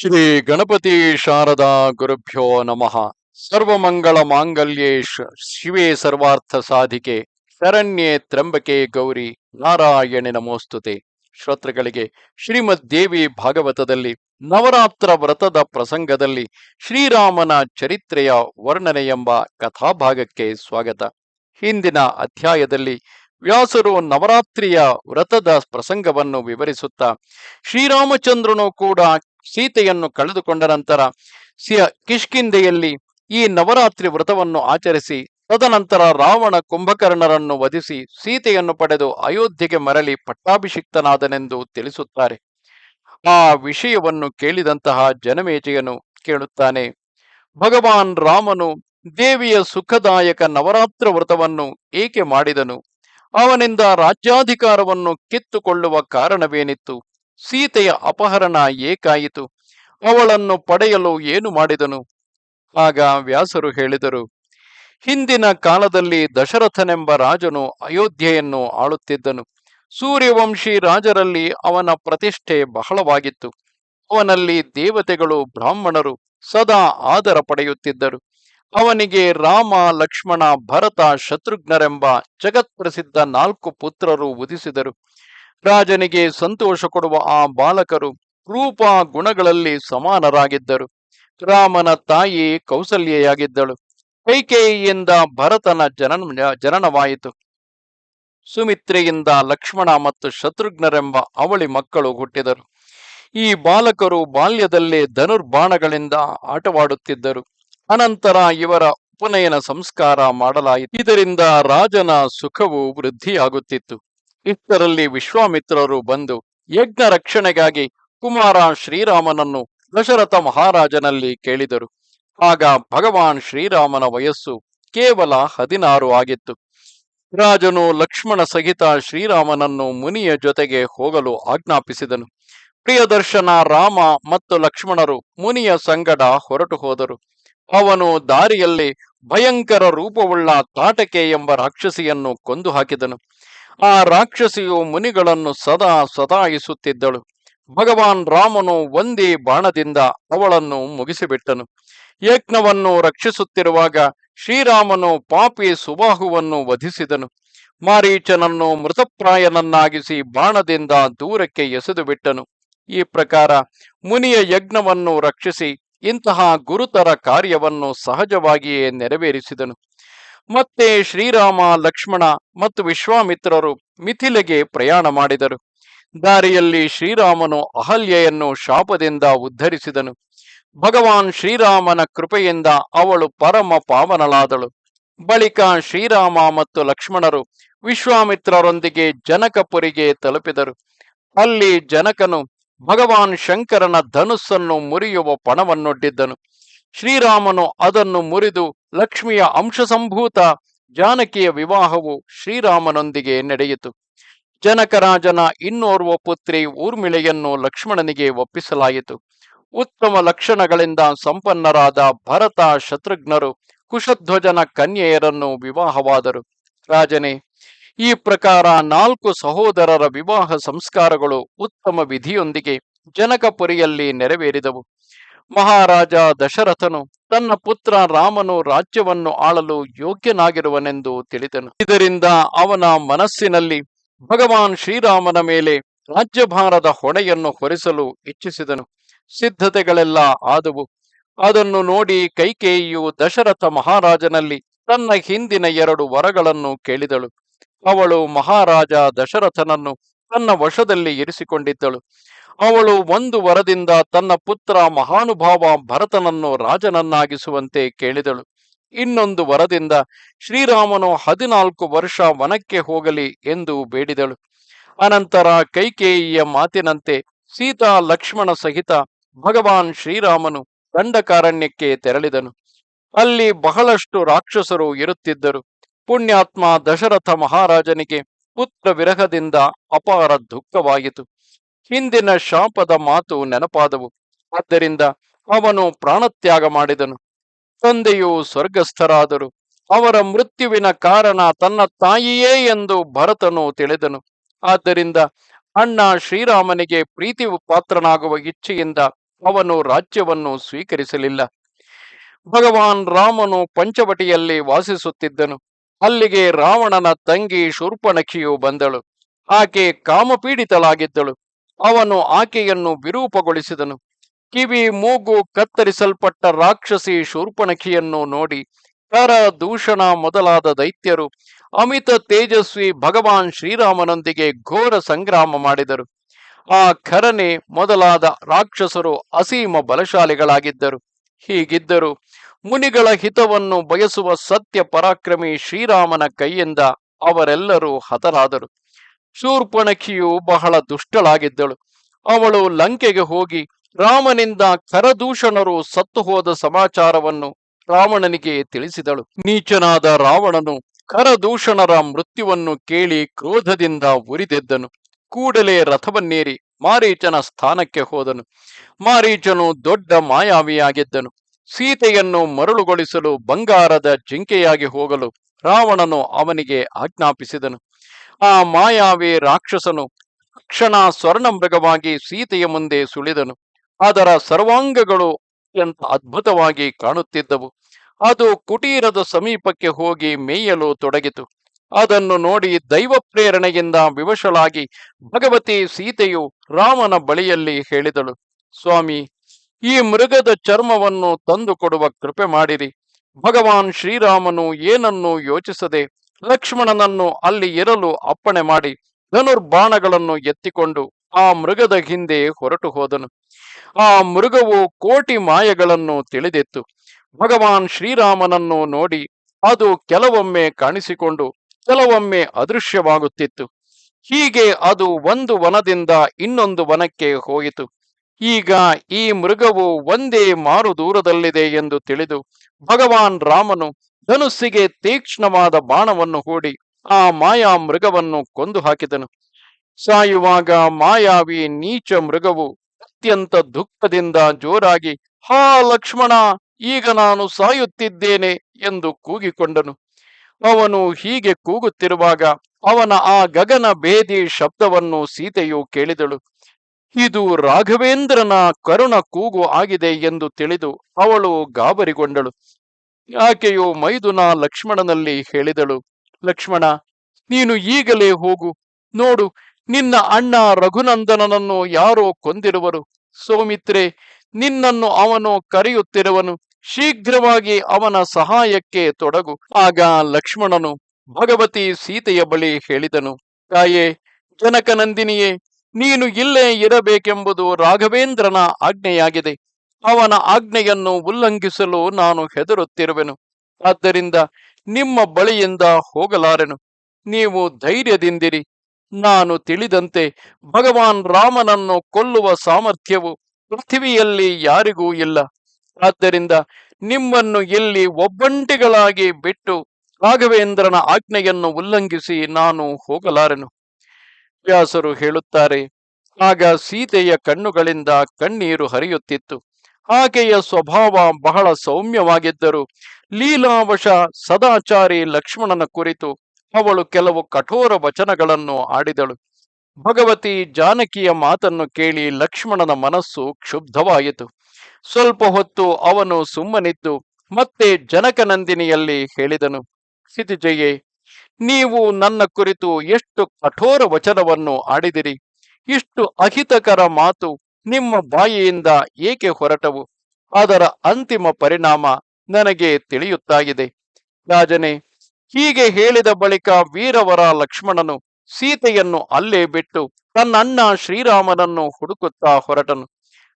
ಶ್ರೀ ಗಣಪತಿ ಶಾರದಾ ಗುರುಭ್ಯೋ ನಮಃ. ಸರ್ವಮಂಗಳ ಮಾಂಗಲ್ಯೇ ಶಿವೇ ಸರ್ವಾರ್ಥ ಸಾಧಿಕೆ, ಶರಣ್ಯೇ ತ್ರಂಬಕೆ ಗೌರಿ, ನಾರಾಯಣಿ ನಮೋಸ್ತುತೆ. ಶ್ರೋತೃಗಳಿಗೆ, ಶ್ರೀಮದ್ ದೇವಿ ಭಾಗವತದಲ್ಲಿ, ನವರಾತ್ರ ವ್ರತದ ಪ್ರಸಂಗದಲ್ಲಿ, ಶ್ರೀರಾಮನ ಚರಿತ್ರೆಯ ವರ್ಣನೆ ಎಂಬ ಕಥಾಭಾಗಕ್ಕೆ ಸ್ವಾಗತ. ಹಿಂದಿನ ಅಧ್ಯಾಯದಲ್ಲಿ ವ್ಯಾಸರು ನವರಾತ್ರಿಯ ವ್ರತದ ಪ್ರಸಂಗವನ್ನು ವಿವರಿಸುತ್ತಾ, ಶ್ರೀರಾಮಚಂದ್ರನು ಕೂಡ ಸೀತೆಯನ್ನು ಕಳೆದುಕೊಂಡ ನಂತರ ಕಿಷ್ಕಿಂದೆಯಲ್ಲಿ ಈ ನವರಾತ್ರಿ ವ್ರತವನ್ನು ಆಚರಿಸಿ, ತದನಂತರ ರಾವಣ ಕುಂಭಕರ್ಣರನ್ನು ವಧಿಸಿ ಸೀತೆಯನ್ನು ಪಡೆದು ಅಯೋಧ್ಯೆಗೆ ಮರಳಿ ಪಟ್ಟಾಭಿಷಿಕ್ತನಾದನೆಂದು ತಿಳಿಸುತ್ತಾರೆ. ಆ ವಿಷಯವನ್ನು ಕೇಳಿದಂತಹ ಜನಮೇಜಯನು ಕೇಳುತ್ತಾನೆ, ಭಗವಾನ್ ರಾಮನು ದೇವಿಯ ಸುಖದಾಯಕ ನವರಾತ್ರ ವ್ರತವನ್ನು ಏಕೆ ಮಾಡಿದನು? ಅವನಿಂದ ರಾಜ್ಯಾಧಿಕಾರವನ್ನು ಕಿತ್ತುಕೊಳ್ಳುವ ಕಾರಣವೇನಿತ್ತು? ಸೀತೆಯ ಅಪಹರಣ ಏಕಾಯಿತು. ಅವಳನ್ನು ಪಡೆಯಲು ಏನು ಮಾಡಿದನು? ಆಗ ವ್ಯಾಸರು ಹೇಳಿದರು, ಹಿಂದಿನ ಕಾಲದಲ್ಲಿ ದಶರಥನೆಂಬ ರಾಜನು ಅಯೋಧ್ಯೆಯನ್ನು ಆಳುತ್ತಿದ್ದನು. ಸೂರ್ಯವಂಶಿ ರಾಜರಲ್ಲಿ ಅವನ ಪ್ರತಿಷ್ಠೆ ಬಹಳವಾಗಿತ್ತು. ಅವನಲ್ಲಿ ದೇವತೆಗಳು ಬ್ರಾಹ್ಮಣರು ಸದಾ ಆದರ ಪಡೆಯುತ್ತಿದ್ದರು. ಅವನಿಗೆ ರಾಮ, ಲಕ್ಷ್ಮಣ, ಭರತ, ಶತ್ರುಘ್ನರೆಂಬ ಜಗತ್ಪ್ರಸಿದ್ಧ ನಾಲ್ಕು ಪುತ್ರರು ಉದಿಸಿದರು ರಾಜನಿಗೆ ಸಂತೋಷ ಕೊಡುವ ಆ ಬಾಲಕರು ರೂಪ ಗುಣಗಳಲ್ಲಿ ಸಮಾನರಾಗಿದ್ದರು. ರಾಮನ ತಾಯಿ ಕೌಸಲ್ಯೆಯಾಗಿದ್ದಳು. ಕೈಕೇಯಿಯಿಂದ ಭರತನ ಜನನ, ಜನನವಾಯಿತು. ಸುಮಿತ್ರೆಯಿಂದ ಲಕ್ಷ್ಮಣ ಮತ್ತು ಶತ್ರುಘ್ನರೆಂಬ ಅವಳಿ ಮಕ್ಕಳು ಹುಟ್ಟಿದರು. ಈ ಬಾಲಕರು ಬಾಲ್ಯದಲ್ಲೇ ಧನುರ್ಬಾಣಗಳಿಂದ ಆಟವಾಡುತ್ತಿದ್ದರು. ಅನಂತರ ಇವರ ಉಪನಯನ ಸಂಸ್ಕಾರ ಮಾಡಲಾಯಿತು. ಇದರಿಂದ ರಾಜನ ಸುಖವು ವೃದ್ಧಿಯಾಗುತ್ತಿತ್ತು. ಇಷ್ಟರಲ್ಲಿ ವಿಶ್ವಾಮಿತ್ರರು ಬಂದು ಯಜ್ಞ ರಕ್ಷಣೆಗಾಗಿ ಕುಮಾರ ಶ್ರೀರಾಮನನ್ನು ದಶರಥ ಮಹಾರಾಜನಲ್ಲಿ ಕೇಳಿದರು. ಆಗ ಭಗವಾನ್ ಶ್ರೀರಾಮನ ವಯಸ್ಸು ಕೇವಲ ಹದಿನಾರು ಆಗಿತ್ತು. ರಾಜನು ಲಕ್ಷ್ಮಣ ಸಹಿತ ಶ್ರೀರಾಮನನ್ನು ಮುನಿಯ ಜೊತೆಗೆ ಹೋಗಲು ಆಜ್ಞಾಪಿಸಿದನು. ಪ್ರಿಯದರ್ಶನ ರಾಮ ಮತ್ತು ಲಕ್ಷ್ಮಣರು ಮುನಿಯ ಸಂಗಡ ಹೊರಟು ಹೋದರು. ಅವನು ದಾರಿಯಲ್ಲಿ ಭಯಂಕರ ರೂಪವುಳ್ಳ ತಾಟಕೆ ಎಂಬ ರಾಕ್ಷಸಿಯನ್ನು ಕೊಂದು ಹಾಕಿದನು ಆ ರಾಕ್ಷಸಿಯು ಮುನಿಗಳನ್ನು ಸದಾ ಸತಾಯಿಸುತ್ತಿದ್ದಳು. ಭಗವಾನ್ ರಾಮನು ಒಂದೇ ಬಾಣದಿಂದ ಅವಳನ್ನು ಮುಗಿಸಿಬಿಟ್ಟನು. ಯಜ್ಞವನ್ನು ರಕ್ಷಿಸುತ್ತಿರುವಾಗ ಶ್ರೀರಾಮನು ಪಾಪಿ ಸುಬಾಹುವನ್ನು ವಧಿಸಿದನು. ಮಾರೀಚನನ್ನು ಮೃತಪ್ರಾಯನನ್ನಾಗಿಸಿ ಬಾಣದಿಂದ ದೂರಕ್ಕೆ ಎಸೆದು ಬಿಟ್ಟನು ಈ ಪ್ರಕಾರ ಮುನಿಯ ಯಜ್ಞವನ್ನು ರಕ್ಷಿಸಿ ಇಂತಹ ಗುರುತರ ಕಾರ್ಯವನ್ನು ಸಹಜವಾಗಿಯೇ ನೆರವೇರಿಸಿದನು. ಮತ್ತೆ ಶ್ರೀರಾಮ, ಲಕ್ಷ್ಮಣ ಮತ್ತು ವಿಶ್ವಾಮಿತ್ರರು ಮಿಥಿಲೆಗೆ ಪ್ರಯಾಣ ಮಾಡಿದರು. ದಾರಿಯಲ್ಲಿ ಶ್ರೀರಾಮನು ಅಹಲ್ಯೆಯನ್ನು ಶಾಪದಿಂದ ಉದ್ಧರಿಸಿದನು. ಭಗವಾನ್ ಶ್ರೀರಾಮನ ಕೃಪೆಯಿಂದ ಅವಳು ಪರಮ ಪಾವನಳಾದಳು. ಬಳಿಕ ಶ್ರೀರಾಮ ಮತ್ತು ಲಕ್ಷ್ಮಣರು ವಿಶ್ವಾಮಿತ್ರರೊಂದಿಗೆ ಜನಕಪುರಿಗೆ ತಲುಪಿದರು. ಅಲ್ಲಿ ಜನಕನು ಭಗವಾನ್ ಶಂಕರನ ಧನುಸ್ಸನ್ನು ಮುರಿಯುವ ಪಣವನ್ನೊಡ್ಡಿದ್ದನು. ಶ್ರೀರಾಮನು ಅದನ್ನು ಮುರಿದು ಲಕ್ಷ್ಮಿಯ ಅಂಶಸಂಭೂತ ಜಾನಕಿಯ ವಿವಾಹವು ಶ್ರೀರಾಮನೊಂದಿಗೆ ನಡೆಯಿತು. ಜನಕರಾಜನ ಇನ್ನೋರ್ವ ಪುತ್ರಿ ಊರ್ಮಿಳೆಯನ್ನು ಲಕ್ಷ್ಮಣನಿಗೆ ಒಪ್ಪಿಸಲಾಯಿತು. ಉತ್ತಮ ಲಕ್ಷಣಗಳಿಂದ ಸಂಪನ್ನರಾದ ಭರತ ಶತ್ರುಘ್ನರು ಕುಶಧ್ವಜನ ಕನ್ಯೆಯರನ್ನು ವಿವಾಹವಾದರು. ರಾಜನೇ, ಈ ಪ್ರಕಾರ ನಾಲ್ಕು ಸಹೋದರರ ವಿವಾಹ ಸಂಸ್ಕಾರಗಳು ಉತ್ತಮ ವಿಧಿಯೊಂದಿಗೆ ಜನಕಪುರಿಯಲ್ಲಿ ನೆರವೇರಿದವು. ಮಹಾರಾಜ ದಶರಥನು ತನ್ನ ಪುತ್ರ ರಾಮನು ರಾಜ್ಯವನ್ನು ಆಳಲು ಯೋಗ್ಯನಾಗಿರುವನೆಂದು ತಿಳಿದನು. ಇದರಿಂದ ಅವನ ಮನಸ್ಸಿನಲ್ಲಿ ಭಗವಾನ್ ಶ್ರೀರಾಮನ ಮೇಲೆ ರಾಜ್ಯಭಾರದ ಹೊಣೆಯನ್ನು ಹೊರಿಸಲು ಇಚ್ಛಿಸಿದನು. ಸಿದ್ಧತೆಗಳೆಲ್ಲ ಆದವು. ಅದನ್ನು ನೋಡಿ ಕೈಕೇಯಿಯು ದಶರಥ ಮಹಾರಾಜನಲ್ಲಿ ತನ್ನ ಹಿಂದಿನ ಎರಡು ವರಗಳನ್ನು ಕೇಳಿದಳು. ಅವಳು ಮಹಾರಾಜ ದಶರಥನನ್ನು ತನ್ನ ವಶದಲ್ಲಿ ಇರಿಸಿಕೊಂಡಿದ್ದಳು. ಅವಳು ಒಂದು ವರದಿಂದ ತನ್ನ ಪುತ್ರ ಮಹಾನುಭಾವ ಭರತನನ್ನು ರಾಜನನ್ನಾಗಿಸುವಂತೆ ಕೇಳಿದಳು. ಇನ್ನೊಂದು ವರದಿಂದ ಶ್ರೀರಾಮನು ಹದಿನಾಲ್ಕು ವರ್ಷ ವನಕ್ಕೆ ಹೋಗಲಿ ಎಂದು ಬೇಡಿದಳು. ಅನಂತರ ಕೈಕೇಯಿಯ ಮಾತಿನಂತೆ ಸೀತಾ ಲಕ್ಷ್ಮಣ ಸಹಿತ ಭಗವಾನ್ ಶ್ರೀರಾಮನು ದಂಡಕಾರಣ್ಯಕ್ಕೆ ತೆರಳಿದನು. ಅಲ್ಲಿ ಬಹಳಷ್ಟು ರಾಕ್ಷಸರು ಇರುತ್ತಿದ್ದರು. ಪುಣ್ಯಾತ್ಮ ದಶರಥ ಮಹಾರಾಜನಿಗೆ ಪುತ್ರ ವಿರಹದಿಂದ ಅಪಾರ ದುಃಖವಾಯಿತು. ಹಿಂದಿನ ಶಾಪದ ಮಾತು ನೆನಪಾದವು. ಆದ್ದರಿಂದ ಅವನು ಪ್ರಾಣತ್ಯಾಗ ಮಾಡಿದನು. ತಂದೆಯು ಸ್ವರ್ಗಸ್ಥರಾದರು. ಅವರ ಮೃತ್ಯುವಿನ ಕಾರಣ ತನ್ನ ತಾಯಿಯೇ ಎಂದು ಭರತನು ತಿಳಿದನು. ಆದ್ದರಿಂದ ಅಣ್ಣ ಶ್ರೀರಾಮನಿಗೆ ಪ್ರೀತಿ ಪಾತ್ರನಾಗುವ ಇಚ್ಛೆಯಿಂದ ಅವನು ರಾಜ್ಯವನ್ನು ಸ್ವೀಕರಿಸಲಿಲ್ಲ. ಭಗವಾನ್ ರಾಮನು ಪಂಚವಟಿಯಲ್ಲಿ ವಾಸಿಸುತ್ತಿದ್ದನು. ಅಲ್ಲಿಗೆ ರಾವಣನ ತಂಗಿ ಶೂರ್ಪಣಖಿಯು ಬಂದಳು. ಆಕೆ ಕಾಮಪೀಡಿತಳಾಗಿದ್ದಳು. ಅವನು ಆಕೆಯನ್ನು ವಿರೂಪಗೊಳಿಸಿದನು. ಕಿವಿ ಮೂಗು ಕತ್ತರಿಸಲ್ಪಟ್ಟ ರಾಕ್ಷಸಿ ಶೂರ್ಪಣಖಿಯನ್ನು ನೋಡಿ ಕರ ದೂಷಣ ಮೊದಲಾದ ದೈತ್ಯರು, ಅಮಿತ ತೇಜಸ್ವಿ ಭಗವಾನ್ ಶ್ರೀರಾಮನೊಂದಿಗೆ ಘೋರ ಸಂಗ್ರಾಮ ಮಾಡಿದರು. ಆ ಖರನೆ ಮೊದಲಾದ ರಾಕ್ಷಸರು ಅಸೀಮ ಬಲಶಾಲಿಗಳಾಗಿದ್ದರು. ಹೀಗಿದ್ದರು ಮುನಿಗಳ ಹಿತವನ್ನು ಬಯಸುವ ಸತ್ಯ ಪರಾಕ್ರಮಿ ಶ್ರೀರಾಮನ ಕೈಯಿಂದ ಅವರೆಲ್ಲರೂ ಹತರಾದರು. ಶೂರ್ಪಣಖಿಯು ಬಹಳ ದುಷ್ಟಳಾಗಿದ್ದಳು. ಅವಳು ಲಂಕೆಗೆ ಹೋಗಿ ರಾಮನಿಂದ ಕರದೂಷಣರು ಸತ್ತು ಹೋದ ಸಮಾಚಾರವನ್ನು ರಾವಣನಿಗೆ ತಿಳಿಸಿದಳು. ನೀಚನಾದ ರಾವಣನು ಕರದೂಷಣರ ಮೃತ್ಯುವನ್ನು ಕೇಳಿ ಕ್ರೋಧದಿಂದ ಉರಿದೆದ್ದನು. ಕೂಡಲೇ ರಥವನ್ನೇರಿ ಮಾರೀಚನ ಸ್ಥಾನಕ್ಕೆ ಹೋದನು. ಮಾರೀಚನು ದೊಡ್ಡ ಮಾಯಾವಿಯಾಗಿದ್ದನು. ಸೀತೆಯನ್ನು ಮರಳುಗೊಳಿಸಲು ಬಂಗಾರದ ಜಿಂಕೆಯಾಗಿ ಹೋಗಲು ರಾವಣನು ಅವನಿಗೆ ಆಜ್ಞಾಪಿಸಿದನು. ಆ ಮಾಯಾವಿ ರಾಕ್ಷಸನು. ಕ್ಷಣ ಸ್ವರ್ಣ ಮೃಗವಾಗಿ ಸೀತೆಯ ಮುಂದೆ ಸುಳಿದನು. ಅದರ ಸರ್ವಾಂಗಗಳು ಅತ್ಯಂತ ಅದ್ಭುತವಾಗಿ ಕಾಣುತ್ತಿದ್ದವು. ಅದು ಕುಟೀರದ ಸಮೀಪಕ್ಕೆ ಹೋಗಿ ಮೇಯಲು ತೊಡಗಿತು. ಅದನ್ನು ನೋಡಿ ದೈವ ಪ್ರೇರಣೆಯಿಂದ ವಿವಶಳಾಗಿ ಭಗವತಿ ಸೀತೆಯು ರಾಮನ ಬಳಿಯಲ್ಲಿ ಹೇಳಿದಳು, ಸ್ವಾಮಿ, ಈ ಮೃಗದ ಚರ್ಮವನ್ನು ತಂದು ಕೊಡುವ ಕೃಪೆ ಮಾಡಿರಿ. ಭಗವಾನ್ ಶ್ರೀರಾಮನು ಏನನ್ನು ಯೋಚಿಸದೆ ಲಕ್ಷ್ಮಣನನ್ನು ಅಲ್ಲಿ ಇರಲು ಅಪ್ಪಣೆ ಮಾಡಿ ಧನುರ್ಬಾಣಗಳನ್ನು ಎತ್ತಿಕೊಂಡು ಆ ಮೃಗದ ಹಿಂದೆ ಹೊರಟು ಹೋದನು. ಆ ಮೃಗವು ಕೋಟಿ ಮಾಯಗಳನ್ನು ತಿಳಿದಿತ್ತು. ಭಗವಾನ್ ಶ್ರೀರಾಮನನ್ನು ನೋಡಿ ಅದು ಕೆಲವೊಮ್ಮೆ ಕಾಣಿಸಿಕೊಂಡು ಕೆಲವೊಮ್ಮೆ ಅದೃಶ್ಯವಾಗುತ್ತಿತ್ತು. ಹೀಗೆ ಅದು ಒಂದು ವನದಿಂದ ಇನ್ನೊಂದು ವನಕ್ಕೆ ಹೋಯಿತು. ಈಗ ಈ ಮೃಗವು ಒಂದೇ ಮಾರು ದೂರದಲ್ಲಿದೆ ಎಂದು ತಿಳಿದು ಭಗವಾನ್ ರಾಮನು ಧನುಸ್ಸಿಗೆ ತೀಕ್ಷ್ಣವಾದ ಬಾಣವನ್ನು ಹೂಡಿ ಆ ಮಾಯಾ ಮೃಗವನ್ನು ಕೊಂದು ಹಾಕಿದನು. ಸಾಯುವಾಗ ಮಾಯಾವಿ ನೀಚ ಮೃಗವು ಅತ್ಯಂತ ದುಃಖದಿಂದ ಜೋರಾಗಿ, ಹಾ ಲಕ್ಷ್ಮಣ, ಈಗ ನಾನು ಸಾಯುತ್ತಿದ್ದೇನೆ ಎಂದು ಕೂಗಿಕೊಂಡನು. ಅವನು ಹೀಗೆ ಕೂಗುತ್ತಿರುವಾಗ ಅವನ ಆ ಗಗನ ಭೇದಿ ಶಬ್ದವನ್ನು ಸೀತೆಯು ಕೇಳಿದಳು. ಇದು ರಾಘವೇಂದ್ರನ ಕರುಣ ಕೂಗು ಆಗಿದೆ ಎಂದು ತಿಳಿದು ಅವಳು ಗಾಬರಿಗೊಂಡಳು. ಆಕೆಯು ಮೈದುನ ಲಕ್ಷ್ಮಣನಲ್ಲಿ ಹೇಳಿದಳು, ಲಕ್ಷ್ಮಣ, ನೀನು ಈಗಲೇ ಹೋಗು. ನೋಡು, ನಿನ್ನ ಅಣ್ಣ ರಘುನಂದನನನ್ನು ಯಾರೋ ಕೊಂದಿರುವರು. ಸೌಮಿತ್ರೆ, ನಿನ್ನನ್ನು ಅವನು ಕರೆಯುತ್ತಿರುವನು. ಶೀಘ್ರವಾಗಿ ಅವನ ಸಹಾಯಕ್ಕೆ ತೊಡಗು. ಆಗ ಲಕ್ಷ್ಮಣನು ಭಗವತಿ ಸೀತೆಯ ಬಳಿ ಹೇಳಿದನು, ತಾಯೇ, ಜನಕನಂದಿನಿಯೇ, ನೀನು ಇಲ್ಲೇ ಇರಬೇಕೆಂಬುದು ರಾಘವೇಂದ್ರನ ಆಜ್ಞೆಯಾಗಿದೆ. ಅವನ ಆಜ್ಞೆಯನ್ನು ಉಲ್ಲಂಘಿಸಲು ನಾನು ಹೆದರುತ್ತಿರುವೆನು. ಆದ್ದರಿಂದ ನಿಮ್ಮ ಬಳಿಯಿಂದ ಹೋಗಲಾರೆನು. ನೀವು ಧೈರ್ಯದಿಂದಿರಿ. ನಾನು ತಿಳಿದಂತೆ ಭಗವಾನ್ ರಾಮನನ್ನು ಕೊಲ್ಲುವ ಸಾಮರ್ಥ್ಯವು ಪೃಥ್ವಿಯಲ್ಲಿ ಯಾರಿಗೂ ಇಲ್ಲ. ಆದ್ದರಿಂದ ನಿಮ್ಮನ್ನು ಇಲ್ಲಿ ಒಬ್ಬಂಟಿಗಳಾಗಿ ಬಿಟ್ಟು ರಾಘವೇಂದ್ರನ ಆಜ್ಞೆಯನ್ನು ಉಲ್ಲಂಘಿಸಿ ನಾನು ಹೋಗಲಾರೆನು. ವ್ಯಾಸರು ಹೇಳುತ್ತಾರೆ, ಆಗ ಸೀತೆಯ ಕಣ್ಣುಗಳಿಂದ ಕಣ್ಣೀರು ಹರಿಯುತ್ತಿತ್ತು. ಆಕೆಯ ಸ್ವಭಾವ ಬಹಳ ಸೌಮ್ಯವಾಗಿದ್ದರು. ಲೀಲಾವಶ, ಸದಾಚಾರಿ ಲಕ್ಷ್ಮಣನ ಕುರಿತು ಅವಳು ಕೆಲವು ಕಠೋರ ವಚನಗಳನ್ನು ಆಡಿದಳು. ಭಗವತಿ ಜಾನಕಿಯ ಮಾತನ್ನು ಕೇಳಿ ಲಕ್ಷ್ಮಣನ ಮನಸ್ಸು ಕ್ಷುಬ್ಧವಾಯಿತು. ಸ್ವಲ್ಪ ಹೊತ್ತು ಅವನು ಸುಮ್ಮನಿದ್ದು ಮತ್ತೆ ಜನಕನಂದಿನಿಯಲ್ಲಿ ಹೇಳಿದನು ಸಿತಿಜಯೇ ನೀವು ನನ್ನ ಕುರಿತು ಎಷ್ಟು ಕಠೋರ ವಚನವನ್ನು ಆಡಿದಿರಿ. ಇಷ್ಟು ಅಹಿತಕರ ಮಾತು ನಿಮ್ಮ ಬಾಯಿಯಿಂದ ಏಕೆ ಹೊರಟವು? ಅದರ ಅಂತಿಮ ಪರಿಣಾಮ ನನಗೆ ತಿಳಿಯುತ್ತಾಗಿದೆ. ರಾಜನೇ, ಹೀಗೆ ಹೇಳಿದ ಬಳಿಕ ವೀರವರ ಲಕ್ಷ್ಮಣನು ಸೀತೆಯನ್ನು ಅಲ್ಲೇ ಬಿಟ್ಟು ತನ್ನಣ್ಣ ಶ್ರೀರಾಮನನ್ನು ಹುಡುಕುತ್ತಾ ಹೊರಟನು.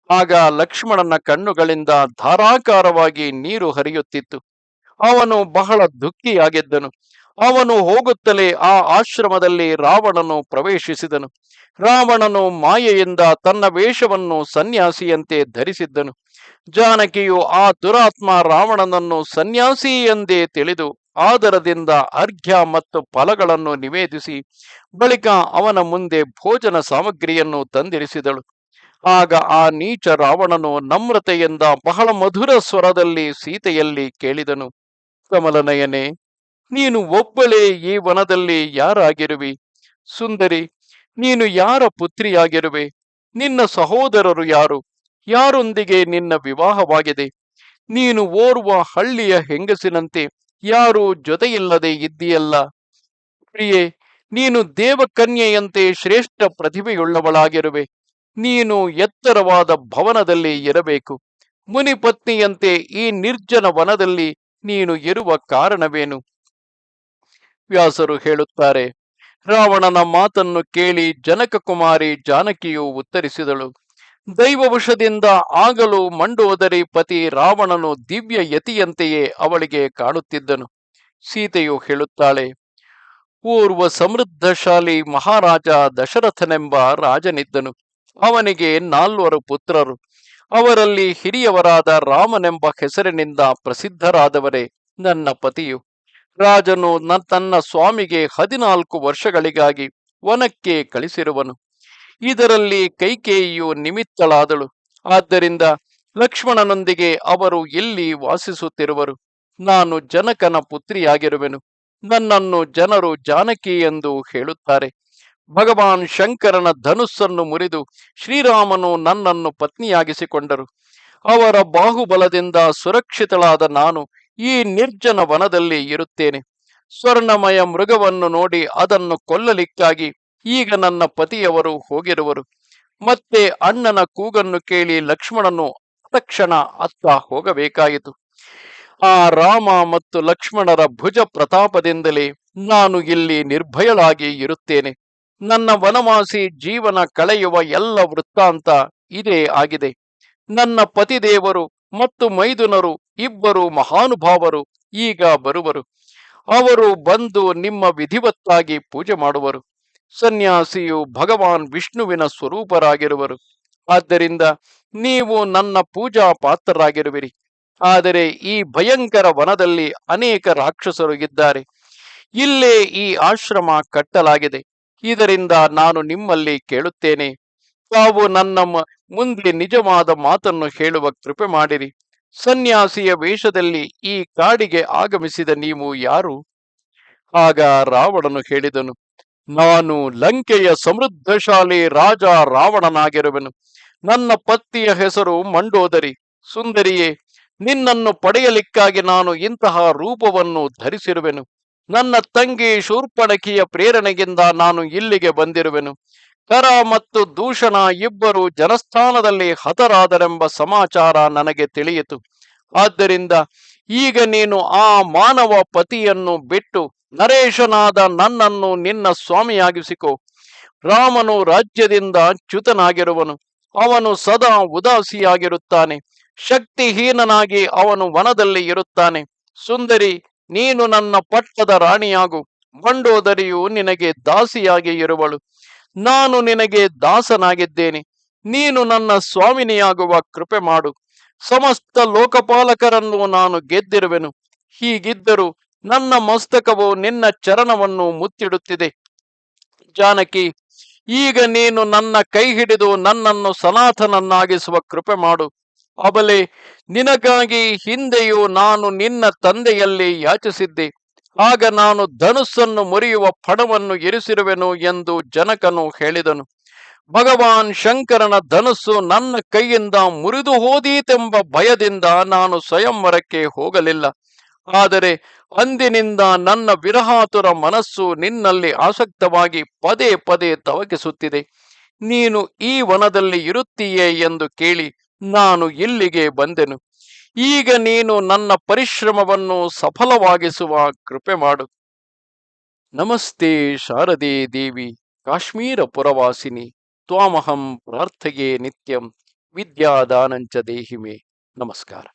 ಆಗ ಲಕ್ಷ್ಮಣನ ಕಣ್ಣುಗಳಿಂದ ಧಾರಾಕಾರವಾಗಿ ನೀರು ಹರಿಯುತ್ತಿತ್ತು. ಅವನು ಬಹಳ ದುಃಖಿಯಾಗಿದ್ದನು. ಅವನು ಹೋಗುತ್ತಲೇ ಆ ಆಶ್ರಮದಲ್ಲಿ ರಾವಣನು ಪ್ರವೇಶಿಸಿದನು. ರಾವಣನು ಮಾಯೆಯಿಂದ ತನ್ನ ವೇಷವನ್ನು ಸನ್ಯಾಸಿಯಂತೆ ಧರಿಸಿದ್ದನು. ಜಾನಕಿಯು ಆ ದುರಾತ್ಮ ರಾವಣನನ್ನು ಸನ್ಯಾಸಿ ಎಂದೇ ತಿಳಿದು ಆದರದಿಂದ ಅರ್ಘ್ಯ ಮತ್ತು ಫಲಗಳನ್ನು ನಿವೇದಿಸಿ ಬಳಿಕ ಅವನ ಮುಂದೆ ಭೋಜನ ಸಾಮಗ್ರಿಯನ್ನು ತಂದಿರಿಸಿದಳು. ಆಗ ಆ ನೀಚ ರಾವಣನು ನಮ್ರತೆಯಿಂದ ಬಹಳ ಮಧುರ ಸ್ವರದಲ್ಲಿ ಸೀತೆಯಲ್ಲಿ ಕೇಳಿದನು. ಕಮಲನಯನೆ, ನೀನು ಒಬ್ಬಳೇ ಈ ವನದಲ್ಲಿ ಯಾರಾಗಿರುವಿ? ಸುಂದರಿ, ನೀನು ಯಾರ ಪುತ್ರಿಯಾಗಿರುವೆ? ನಿನ್ನ ಸಹೋದರರು ಯಾರು? ಯಾರೊಂದಿಗೆ ನಿನ್ನ ವಿವಾಹವಾಗಿದೆ? ನೀನು ಓರ್ವ ಹಳ್ಳಿಯ ಹೆಂಗಸಿನಂತೆ ಯಾರೂ ಜೊತೆಯಿಲ್ಲದೆ ಇದ್ದೀಯಲ್ಲ. ಪ್ರಿಯೆ, ನೀನು ದೇವಕನ್ಯೆಯಂತೆ ಶ್ರೇಷ್ಠ ಪ್ರತಿಭೆಯುಳ್ಳವಳಾಗಿರುವೆ. ನೀನು ಎತ್ತರವಾದ ಭವನದಲ್ಲಿ ಇರಬೇಕು. ಮುನಿಪತ್ನಿಯಂತೆ ಈ ನಿರ್ಜನ ವನದಲ್ಲಿ ನೀನು ಇರುವ ಕಾರಣವೇನು? ವ್ಯಾಸರು ಹೇಳುತ್ತಾರೆ, ರಾವಣನ ಮಾತನ್ನು ಕೇಳಿ ಜನಕ ಕುಮಾರಿ ಜಾನಕಿಯು ಉತ್ತರಿಸಿದಳು. ದೈವವಶದಿಂದ ಆಗಲು ಮಂಡೋದರಿ ಪತಿ ರಾವಣನು ದಿವ್ಯ ಯತಿಯಂತೆಯೇ ಅವಳಿಗೆ ಕಾಣುತ್ತಿದ್ದನು. ಸೀತೆಯು ಹೇಳುತ್ತಾಳೆ, ಪೂರ್ವ ಸಮೃದ್ಧಶಾಲಿ ಮಹಾರಾಜ ದಶರಥನೆಂಬ ರಾಜನಿದ್ದನು. ಅವನಿಗೆ ನಾಲ್ವರು ಪುತ್ರರು. ಅವರಲ್ಲಿ ಹಿರಿಯವರಾದ ರಾಮನೆಂಬ ಹೆಸರಿನಿಂದ ಪ್ರಸಿದ್ಧರಾದವರೇ ನನ್ನ ಪತಿಯು. ರಾಜನು ತನ್ನ ಸ್ವಾಮಿಗೆ ಹದಿನಾಲ್ಕು ವರ್ಷಗಳಿಗಾಗಿ ವನಕ್ಕೆ ಕಳಿಸಿರುವನು. ಇದರಲ್ಲಿ ಕೈಕೇಯಿಯು ನಿಮಿತ್ತಳಾದಳು. ಆದ್ದರಿಂದ ಲಕ್ಷ್ಮಣನೊಂದಿಗೆ ಅವರು ಎಲ್ಲಿ ವಾಸಿಸುತ್ತಿರುವರು? ನಾನು ಜನಕನ ಪುತ್ರಿಯಾಗಿರುವೆನು. ನನ್ನನ್ನು ಜನರು ಜಾನಕಿ ಎಂದು ಹೇಳುತ್ತಾರೆ. ಭಗವಾನ್ ಶಂಕರನ ಧನುಸ್ಸನ್ನು ಮುರಿದು ಶ್ರೀರಾಮನು ನನ್ನನ್ನು ಪತ್ನಿಯಾಗಿಸಿಕೊಂಡರು. ಅವರ ಬಾಹುಬಲದಿಂದ ಸುರಕ್ಷಿತಳಾದ ನಾನು ಈ ನಿರ್ಜನ ವನದಲ್ಲಿ ಇರುತ್ತೇನೆ. ಸ್ವರ್ಣಮಯ ಮೃಗವನ್ನು ನೋಡಿ ಅದನ್ನು ಕೊಲ್ಲಲಿಕ್ಕಾಗಿ ಈಗ ನನ್ನ ಪತಿಯವರು ಹೋಗಿರುವರು. ಮತ್ತೆ ಅಣ್ಣನ ಕೂಗನ್ನು ಕೇಳಿ ಲಕ್ಷ್ಮಣನು, ತಕ್ಷಣ ಅತ್ತ ಹೋಗಬೇಕಾಯಿತು. ಆ ರಾಮ ಮತ್ತು ಲಕ್ಷ್ಮಣರ ಭುಜ ಪ್ರತಾಪದಿಂದಲೇ ನಾನು ಇಲ್ಲಿ ನಿರ್ಭಯಳಾಗಿ ಇರುತ್ತೇನೆ. ನನ್ನ ವನವಾಸಿ ಜೀವನ ಕಳೆಯುವ ಎಲ್ಲ ವೃತ್ತಾಂತ ಇದೇ ಆಗಿದೆ. ನನ್ನ ಪತಿದೇವರು ಮತ್ತು ಮೈದುನರು ಇಬ್ಬರು ಮಹಾನುಭಾವರು ಈಗ ಬರುವರು. ಅವರು ಬಂದು ನಿಮ್ಮ ವಿಧಿವತ್ತಾಗಿ ಪೂಜೆ ಮಾಡುವರು. ಸನ್ಯಾಸಿಯು ಭಗವಾನ್ ವಿಷ್ಣುವಿನ ಸ್ವರೂಪರಾಗಿರುವರು. ಆದ್ದರಿಂದ ನೀವು ನನ್ನ ಪೂಜಾ ಪಾತ್ರರಾಗಿರುವಿರಿ. ಆದರೆ ಈ ಭಯಂಕರ ವನದಲ್ಲಿ ಅನೇಕ ರಾಕ್ಷಸರು ಇದ್ದಾರೆ. ಇಲ್ಲೇ ಈ ಆಶ್ರಮ ಕಟ್ಟಲಾಗಿದೆ. ಇದರಿಂದ ನಾನು ನಿಮ್ಮಲ್ಲಿ ಕೇಳುತ್ತೇನೆ. ತಾವು ನನ್ನ ಮುಂದೆ ನಿಜವಾದ ಮಾತನ್ನು ಹೇಳುವ ಕೃಪೆ ಮಾಡಿರಿ. ಸನ್ಯಾಸಿಯ ವೇಷದಲ್ಲಿ ಈ ಕಾಡಿಗೆ ಆಗಮಿಸಿದ ನೀವು ಯಾರು? ಆಗ ರಾವಣನು ಹೇಳಿದನು ನಾನು ಲಂಕೆಯ ಸಮೃದ್ಧಶಾಲಿ ರಾಜ ರಾವಣನಾಗಿರುವೆನು. ನನ್ನ ಪತ್ನಿಯ ಹೆಸರು ಮಂಡೋದರಿ. ಸುಂದರಿಯೇ, ನಿನ್ನನ್ನು ಪಡೆಯಲಿಕ್ಕಾಗಿ ನಾನು ಇಂತಹ ರೂಪವನ್ನು ಧರಿಸಿರುವೆನು. ನನ್ನ ತಂಗಿ ಶೂರ್ಪಣಕಿಯ ಪ್ರೇರಣೆಯಿಂದ ನಾನು ಇಲ್ಲಿಗೆ ಬಂದಿರುವೆನು. ಕರ ಮತ್ತು ದೂಷಣ ಇಬ್ಬರು ಜನಸ್ಥಾನದಲ್ಲಿ ಹತರಾದರೆಂಬ ಸಮಾಚಾರ ನನಗೆ ತಿಳಿಯಿತು. ಆದ್ದರಿಂದ ಈಗ ನೀನು ಆ ಮಾನವ ಪತಿಯನ್ನು ಬಿಟ್ಟು ನರೇಶನಾದ ನನ್ನನ್ನು ನಿನ್ನ ಸ್ವಾಮಿಯಾಗಿಸಿಕೊ. ರಾಮನು ರಾಜ್ಯದಿಂದ ಚ್ಯುತನಾಗಿರುವನು. ಅವನು ಸದಾ ಉದಾಸಿಯಾಗಿರುತ್ತಾನೆ. ಶಕ್ತಿಹೀನನಾಗಿ ಅವನು ವನದಲ್ಲಿ ಇರುತ್ತಾನೆ. ಸುಂದರಿ, ನೀನು ನನ್ನ ಪಟ್ಟದ ರಾಣಿಯಾಗು. ಮಂಡೋದರಿಯು ನಿನಗೆ ದಾಸಿಯಾಗಿ ಇರುವಳು. ನಾನು ನಿನಗೆ ದಾಸನಾಗಿದ್ದೇನೆ. ನೀನು ನನ್ನ ಸ್ವಾಮಿನಿಯಾಗುವ ಕೃಪೆ ಮಾಡು. ಸಮಸ್ತ ಲೋಕಪಾಲಕರನ್ನು ನಾನು ಗೆದ್ದಿರುವೆನು. ಹೀಗಿದ್ದರೂ ನನ್ನ ಮಸ್ತಕವು ನಿನ್ನ ಚರಣವನ್ನು ಮುತ್ತಿಡುತ್ತಿದೆ. ಜಾನಕಿ, ಈಗ ನೀನು ನನ್ನ ಕೈ ಹಿಡಿದು ನನ್ನನ್ನು ಸನಾತನನ್ನಾಗಿಸುವ ಕೃಪೆ ಮಾಡು. ಅಬಲೆ, ನಿನಗಾಗಿ ಹಿಂದೆಯೂ ನಾನು ನಿನ್ನ ತಂದೆಯಲ್ಲಿ ಯಾಚಿಸಿದ್ದೆ. ಆಗ ನಾನು ಧನುಸ್ಸನ್ನು ಮುರಿಯುವ ಫಣವನ್ನು ಇರಿಸಿರುವೆನು ಎಂದು ಜನಕನು ಹೇಳಿದನು. ಭಗವಾನ್ ಶಂಕರನ ಧನುಸ್ಸು ನನ್ನ ಕೈಯಿಂದ ಮುರಿದು ಹೋದೀತೆಂಬ ಭಯದಿಂದ ನಾನು ಸ್ವಯಂವರಕ್ಕೆ ಹೋಗಲಿಲ್ಲ. ಆದರೆ ಅಂದಿನಿಂದ ನನ್ನ ವಿರಹಾತುರ ಮನಸ್ಸು ನಿನ್ನಲ್ಲಿ ಆಸಕ್ತವಾಗಿ ಪದೇ ಪದೇ ತವಕಿಸುತ್ತಿದೆ. ನೀನು ಈ ವನದಲ್ಲಿ ಇರುತ್ತೀಯೇ ಎಂದು ಕೇಳಿ ನಾನು ಇಲ್ಲಿಗೆ ಬಂದೆನು. ಈಗ ನೀನು ನನ್ನ ಪರಿಶ್ರಮವನ್ನು ಸಫಲವಾಗಿಸುವ ಕೃಪೆ ಮಾಡು. ನಮಸ್ತೆ ಶಾರದೆ ದೇವಿ, ಕಾಶ್ಮೀರ ಪುರವಾಸಿನಿ, ತ್ವಾಮಹಂ ಪ್ರಾರ್ಥಗೆ ನಿತ್ಯಂ, ವಿದ್ಯಾದಾನಂಚ ದೇಹಿಮೆ. ನಮಸ್ಕಾರ.